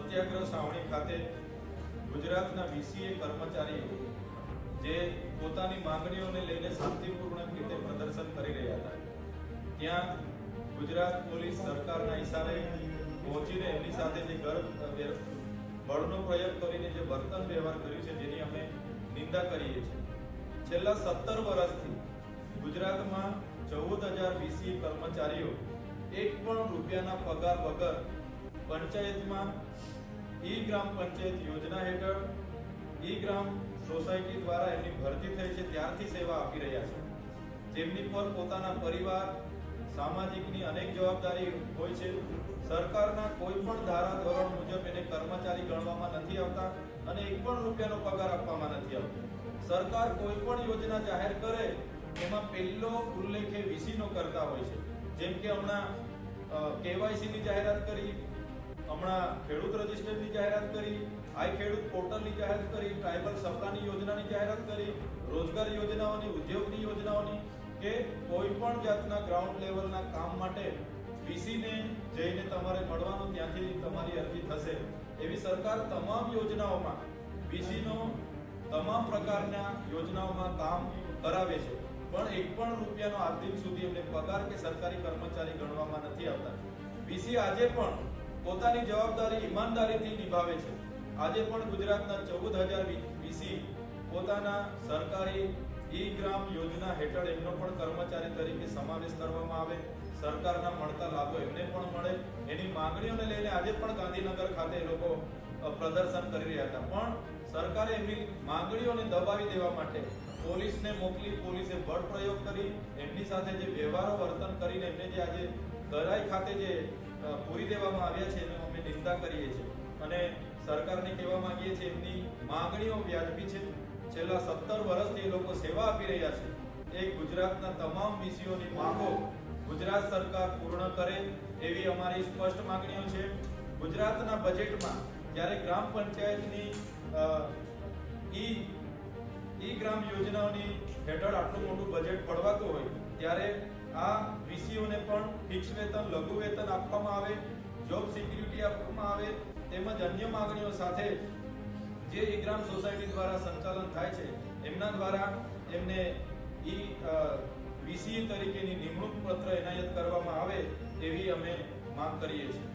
સત્યાગ્રહ સાવણી ખાતે ગુજરાતના વીસીએ કર્મચારીઓ જે પોતાની માંગણીઓને લઈને શાંતિપૂર્ણ રીતે પ્રદર્શન કરી રહ્યા હતા, ત્યાં ગુજરાત પોલીસ સરકારના ઈશારે પહોંચીને એમની સાથે જે બળનો પ્રયોગ કરીને જે વર્તન વ્યવહાર કર્યું છે, જેની અમે નિંદા કરીએ છીએ. છેલ્લા સત્તર વર્ષથી ગુજરાતમાં ચૌદ હજાર વીસી કર્મચારીઓ એક પણ રૂપિયાના પગાર વગર પંચાયતમાં ઈ ગ્રામ પંચાયત યોજના હેઠળ ઈ ગ્રામ સોસાયટી દ્વારા એમની ભરતી થઈ છે. ત્યારથી સેવા આપી રહ્યા છે. જેમની પર પોતાના પરિવાર, સામાજિકની અનેક જવાબદારી હોય છે. સરકારના કોઈ પણ ધારા ધોરણ મુજબ એને કર્મચારી ગણવામાં નથી આવતા અને એક પણ રૂપિયાનો પગાર આપવામાં નથી આવતો. સરકાર કોઈ પણ યોજના જાહેર કરે, એમાં પહેલો ઉલ્લેખ એ વીસીનો કરતા હોય છે. જેમ કે હમણાં કેવાયસી ની જાહેરાત કરી હમણાં ખેડૂત રજિસ્ટરની જાહેરાત કરી, આઈ ખેડૂત પોર્ટલની જાહેરાત કરી, ટ્રાઇબલ સપ્તાહની યોજનાની જાહેરાત કરી, રોજગાર યોજનાઓની, ઉદ્યોગની યોજનાઓની કે કોઈ પણ જાતના ગ્રાઉન્ડ લેવલના કામ માટે વીસીને જઈને તમારે મળવાનું, ત્યાંથી તમારી અરજી થશે. એવી સરકાર તમામ યોજનાઓમાં, વીસીનો તમામ પ્રકારના યોજનાઓમાં કામ કરાવે છે. પણ એક પણ રૂપિયાનો આજ દિન સુધી એમને પગાર કે સરકારી કર્મચારી ગણવામાં નથી આવતા. વીસી આજે પણ પોતાની જવાબદારી ઈમાનદારીથી નિભાવે છે. આજે પણ ગુજરાતના ચૌદ હજાર વીસી પોતાના સરકારી ઈ ગ્રામ યોજના હેઠળ એમનો પણ કર્મચારી તરીકે સમાવેશ કરવામાં આવે. સરકારના મળતા લાભો એમને પણ મળે. એની માંગણીઓને લઈને આજે પણ ગાંધીનગર ખાતે લોકો પ્રદર્શન કરી રહ્યા હતા. પણ સરકારે એમની માંગણીઓને દબાવી દેવા માટે પોલીસને મોકલી, પોલીસે બળ પ્રયોગ કરી, એમની સાથે જે વ્યવહારો વર્તન કરીને એમને જે આજે ગરાઈ ખાતે જે પૂરી દેવામાં આવ્યા છે, એનો અમે નિંદા કરીએ છીએ. અને સરકારને કહેવા માંગીએ છીએ, એમની માંગણીઓ વ્યાજબી છે. છેલ્લા સત્તર વર્ષથી એ લોકો સેવા આપી રહ્યા છે. એ ગુજરાતના તમામ વિષયોની માંગો ગુજરાત સરકાર પૂર્ણ કરે એવી અમારી સ્પષ્ટ માંગણીઓ છે. ગુજરાતના બજેટમાં જ્યારે ગ્રામ પંચાયતની ઈ ઈ ગ્રામ યોજનાઓની હેઠળ આટલું મોટું બજેટ પડવાતું હોય, ત્યારે આ વીસીઓને પણ ફિક્સ વેતન, લઘુ વેતન આપવામાં આવે જોબ સિક્યુરિટી આપવામાં આવે, તેમજ અન્ય માંગણીઓ સાથે જે ઈ ગ્રામ સોસાયટી દ્વારા સંચાલન થાય છે, એમના દ્વારા એમને ઈ વીસી તરીકેની નિમણૂક પત્ર એનાયત કરવામાં આવે, એવી અમે માંગ કરીએ છીએ.